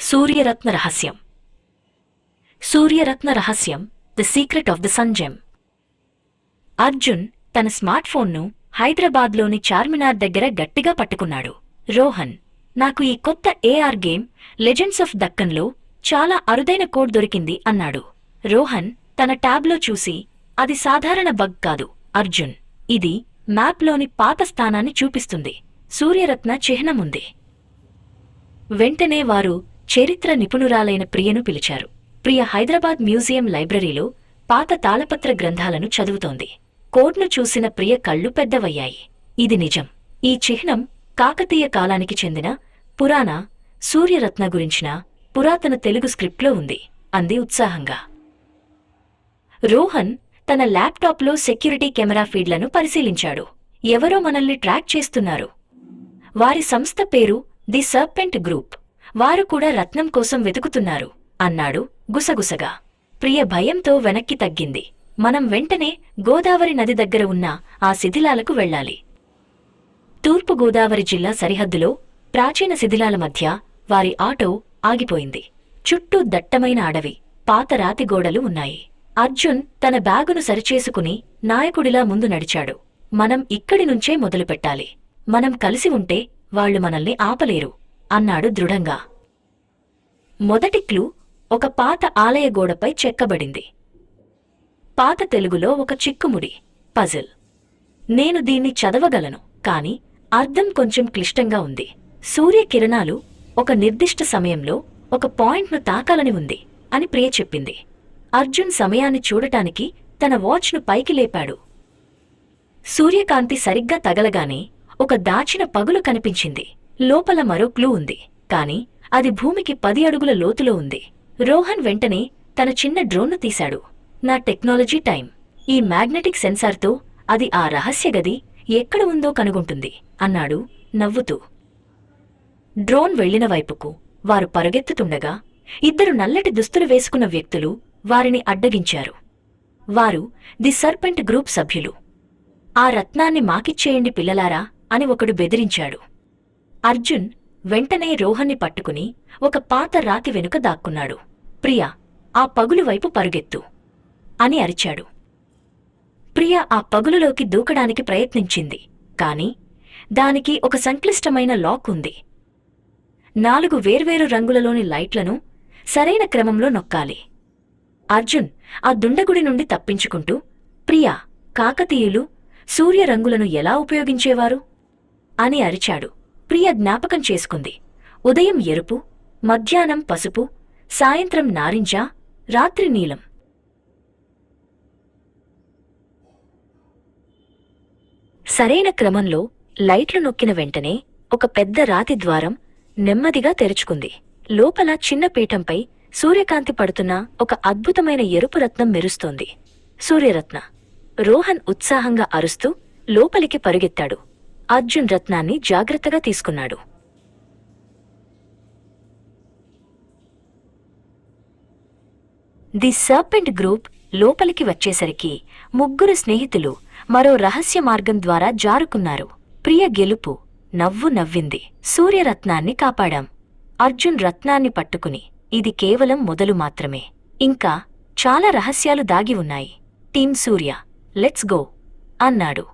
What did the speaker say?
సూర్యరత్న రహస్యం. సూర్యరత్న రహస్యం the secret of the sun gem Arjun తన స్మార్ట్ ఫోన్ను హైదరాబాద్లోని చార్మినార్ దగ్గర గట్టిగా పట్టుకున్నాడు. రోహన్ నాకు ఈ కొత్త ఏఆర్ గేమ్ లెజెండ్స్ ఆఫ్ దక్కన్లో చాలా అరుదైన కోడ్ దొరికింది అన్నాడు. రోహన్ తన ట్యాబ్లో చూసి అది సాధారణ బగ్ కాదు. అర్జున్ ఇది మ్యాప్లోని పాత స్థానాన్ని చూపిస్తుంది. సూర్యరత్న చిహ్నముంది వెంటనే వారు చరిత్ర నిపుణురాలైన ప్రియను పిలిచారు. ప్రియ హైదరాబాద్ మ్యూజియం లైబ్రరీలో పాత తాళపత్ర గ్రంథాలను చదువుతోంది. కోడ్ను చూసిన ప్రియ కళ్ళు పెద్దవయ్యాయి. ఇది నిజం. ఈ చిహ్నం కాకతీయ కాలానికి చెందిన పురాణ సూర్యరత్న గురించిన పురాతన తెలుగు స్క్రిప్ట్లో ఉంది అంది ఉత్సాహంగా. రోహన్ తన ల్యాప్టాప్లో సెక్యూరిటీ కెమెరా ఫీడ్లను పరిశీలించాడు. ఎవరో మనల్ని ట్రాక్ చేస్తున్నారు. వారి సంస్థ పేరు ది సర్పెంట్ గ్రూప్. వారు కూడా రత్నం కోసం వెతుకుతున్నారు అన్నాడు గుసగుసగా. ప్రియ భయంతో వెనక్కి తగ్గింది. మనం వెంటనే గోదావరి నది దగ్గర ఉన్న ఆ శిథిలాలకు వెళ్ళాలి. తూర్పుగోదావరి జిల్లా సరిహద్దులో ప్రాచీన శిథిలాల మధ్య వారి ఆటో ఆగిపోయింది. చుట్టూ దట్టమైన అడవి పాత రాతి గోడలు ఉన్నాయి. అర్జున్ తన బ్యాగును సరిచేసుకుని నాయకుడిలా ముందు నడిచాడు. మనం ఇక్కడి నుంచే మొదలుపెట్టాలి. మనం కలిసి ఉంటే వాళ్ళు మనల్ని ఆపలేరు అన్నాడు దృఢంగా. మొదటి క్లూ ఒక పాత ఆలయ గోడపై చెక్కబడింది. పాత తెలుగులో ఒక చిక్కుముడి పజిల్. నేను దీన్ని చదవగలను కాని అర్థం కొంచెం క్లిష్టంగా ఉంది. సూర్యకిరణాలు ఒక నిర్దిష్ట సమయంలో ఒక పాయింట్ను తాకాలని ఉంది అని ప్రియ చెప్పింది. అర్జున్ సమయాన్ని చూడటానికి తన వాచ్ను పైకి లేపాడు. సూర్యకాంతి సరిగ్గా తగలగానే ఒక దాచిన పగులు కనిపించింది. లోపల మరో క్లూ ఉంది కాని అది భూమికి పది అడుగుల లోతులో ఉంది. రోహన్ వెంటనే తన చిన్న డ్రోన్ను తీశాడు. నా టెక్నాలజీ టైం ఈ మ్యాగ్నెటిక్ సెన్సార్తో అది ఆ రహస్య గది ఎక్కడ ఉందో కనుగొంటుంది అన్నాడు నవ్వుతూ. డ్రోన్ వెళ్ళిన వైపుకు వారు పరుగెత్తుతుండగా ఇద్దరు నల్లటి దుస్తులు వేసుకున్న వ్యక్తులు వారిని అడ్డగించారు. వారు ది సర్పెంట్ గ్రూప్ సభ్యులు. ఆ రత్నాన్ని మాకిచ్చేయండి పిల్లలారా అని ఒకడు బెదిరించాడు. అర్జున్ వెంటనే రోహన్ని పట్టుకుని ఒక పాత రాతి వెనుక దాక్కున్నాడు. ప్రియా ఆ పగులు వైపు పరుగెత్తు అని అరిచాడు. ప్రియ ఆ పగులులోకి దూకడానికి ప్రయత్నించింది కాని దానికి ఒక సంక్లిష్టమైన లాక్ ఉంది. నాలుగు వేర్వేరు రంగులలోని లైట్లను సరైన క్రమంలో నొక్కాలి. అర్జున్ ఆ దుండగుడి నుండి తప్పించుకుంటూ ప్రియా కాకతీయులు సూర్యరంగులను ఎలా ఉపయోగించేవారు? అని అరిచాడు. ప్రియ జ్ఞాపకం చేసుకుంది. ఉదయం ఎరుపు మధ్యాహ్నం పసుపు సాయంత్రం నారింజ రాత్రి నీలం. సరైన క్రమంలో లైట్లు నొక్కిన వెంటనే ఒక పెద్ద రాతి ద్వారం నెమ్మదిగా తెరుచుకుంది. లోపల చిన్న పీఠంపై సూర్యకాంతి పడుతున్న ఒక అద్భుతమైన ఎరుపు రత్నం మెరుస్తోంది. సూర్యరత్న. రోహన్ ఉత్సాహంగా అరుస్తూ లోపలికి పరుగెత్తాడు. అర్జున్ రత్నాన్ని జాగ్రత్తగా తీసుకున్నాడు. ది సర్పెంట్ గ్రూప్ లోపలికి వచ్చేసరికి ముగ్గురు స్నేహితులు మరో రహస్య మార్గం ద్వారా జారుకున్నారు. ప్రియ గెలుపు నవ్వు నవ్వింది. సూర్యరత్నాన్ని కాపాడాం. అర్జున్ రత్నాన్ని పట్టుకుని ఇది కేవలం మొదలు మాత్రమే. ఇంకా చాలా రహస్యాలు దాగి ఉన్నాయి. టీం సూర్య లెట్స్ గో అన్నాడు.